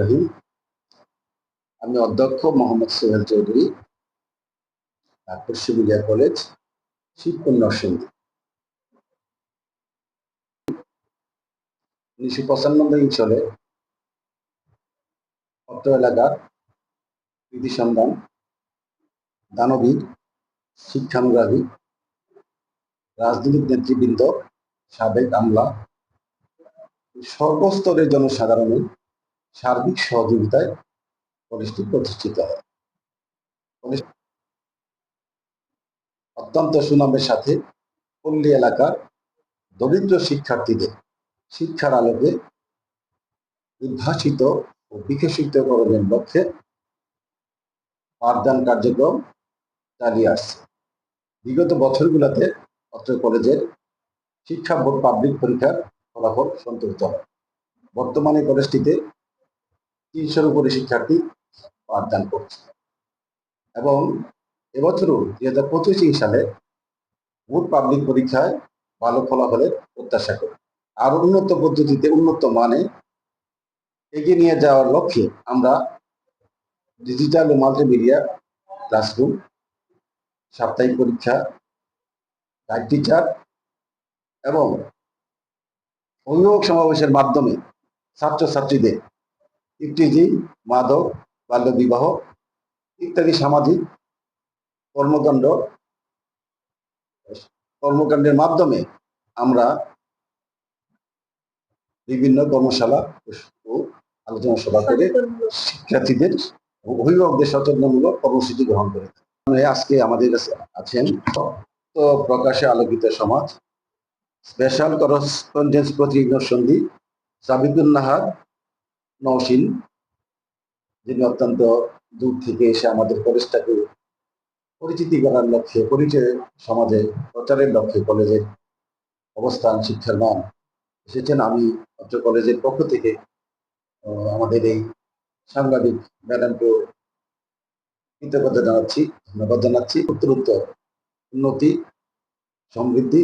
রহিম। আমি অধ্যক্ষ মোহাম্মদ সোহেল চৌধুরী শিবুলিয়া কলেজ শিবপুর নরসিংদী। উনিশশো পঁচানব্বই সালে অত্র এলাকার কৃতি সন্ধান দানবিক শিক্ষানুরাগী, রাজনৈতিক নেতৃবৃন্দ, সাবেক আমলা, সর্বস্তরের জনসাধারণের সার্বিক সহযোগিতায় কলেজটি প্রতিষ্ঠিত হয়। অত্যন্ত সুনামের সাথে পল্লী এলাকার দরিদ্র শিক্ষার্থীদের শিক্ষার আলোকে উদ্ভাসিত ও বিকশিত করণের লক্ষ্যে পাঠদান কার্যক্রম চালিয়ে আসছে। বিগত বছরগুলোতে অত্র কলেজের শিক্ষা বোর্ড পাবলিক পরীক্ষার ফলাফল সন্তুষ্ট হয় বর্তমানে কলেজটিতে তিনশোর উপরে শিক্ষার্থী পাঠদান করছে। এবং এবছরও দুই হাজার পঁচিশ সালে বোর্ড পাবলিক পরীক্ষায় ভালো ফলাফলের প্রত্যাশা করি। আর উন্নত পদ্ধতিতে উন্নত মানে এগিয়ে নিয়ে যাওয়ার লক্ষ্যে আমরা ডিজিটাল ও মাল্টিমিডিয়া ক্লাসরুম সাপ্তাহিক পরীক্ষা গাইড টিচার এবং অভিভাবক সমাবেশের মাধ্যমে ছাত্রছাত্রীদের ইফটিজি মাদক বাল্য বিবাহ ইত্যাদি সামাজিক কর্মকাণ্ড, কর্মকাণ্ডের মাধ্যমে আমরা বিভিন্ন কর্মশালা ও আলোচনা সভা করে শিক্ষার্থীদের অভিভাবকদের সচেতনমূলক কর্মসূচি গ্রহণ করে। মানে আজকে আমাদের কাছে আছেন প্রকাশে আলোকিত সমাজ, স্পেশাল করসপন্ডেন্স প্রতিনিধি সন্ধি নাহার নওশিন, যিনি অত্যন্ত দূর থেকে এসে আমাদের কলেজটাকে পরিচিতি করার লক্ষ্যে, পরিচয় সমাজে, প্রচারের লক্ষ্যে কলেজের অবস্থান, শিক্ষার মান এসেছেন। আমি অত্র কলেজের পক্ষ থেকে আমাদের এই সাংবাদিক ম্যাডামকেও কৃতজ্ঞতা জানাচ্ছি, ধন্যবাদ জানাচ্ছি। উত্তরোত্তর, উন্নতি, সমৃদ্ধি,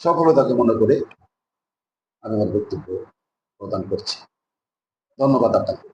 সফলতাকে মনে করে আমি আমার বক্তব্য প্রদান করছি। ধন্যবাদ আপনাকে।